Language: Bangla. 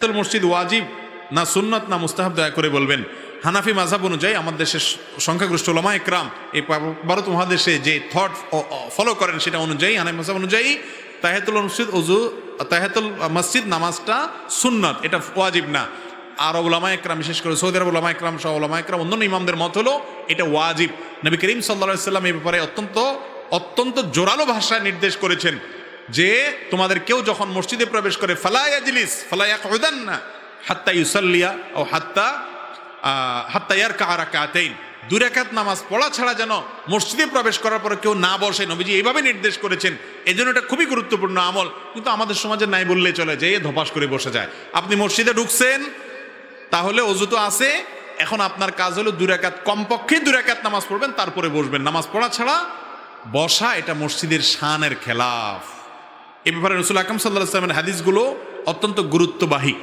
তাহিয়াতুল মসজিদ ওয়াজিব না সুন্নত না মুস্তাহাব দয়া করে বলবেন। হানাফি মাঝাব অনুযায়ী আমার দেশের সংখ্যাগরিষ্ঠ ওলামা একরাম এই ভারত মহাদেশে যে থট ফলো করেন সেটা অনুযায়ী, হানাফি মাঝাব অনুযায়ী তাহেতুল মসজিদ অজু তাহেতুল মসজিদ নামাজটা সুন্নত, এটা ওয়াজিব না। আর ওলামা একরাম, বিশেষ করে সৌদি আরব ওলামা একরাম সহ ওলামা একরাম, অন্যান্য ইমামদের মত হলো এটা ওয়াজিব। নবী করিম সাল্লা সাল্লাম এই ব্যাপারে অত্যন্ত অত্যন্ত জোরালো ভাষায় নির্দেশ করেছেন। যে তোমাদের কেউ যখন মসজিদে প্রবেশ করে ফালায়া জিলিস ফালায়া কদান না হাত্তা ইউসাল্লিয়া ও হাত্তা হাত্তা ইয়ার কাহারা কাতেইন দুরাকাত নামাজ পড়া ছাড়া যেন মসজিদে প্রবেশ করার পরে কেউ না বসে, নবীজি এইভাবে নির্দেশ করেছেন। এই জন্য এটা খুবই গুরুত্বপূর্ণ আমল। কিন্তু আমাদের সমাজে নাই বললে চলে, যে ধপাস করে বসে যায়। আপনি মসজিদে ঢুকছেন, তাহলে অজু তো আছে, এখন আপনার কাজ হলো দুরাকাত কমপক্ষে দুরাকাত নামাজ পড়বেন, তারপরে বসবেন। নামাজ পড়া ছাড়া বসা, এটা মসজিদের শানের খেলাফ। এ ব্যাপারে রসুল আকরম সাল্লাহ আসলামের হাদিসগুলো অত্যন্ত গুরুত্ববাহী।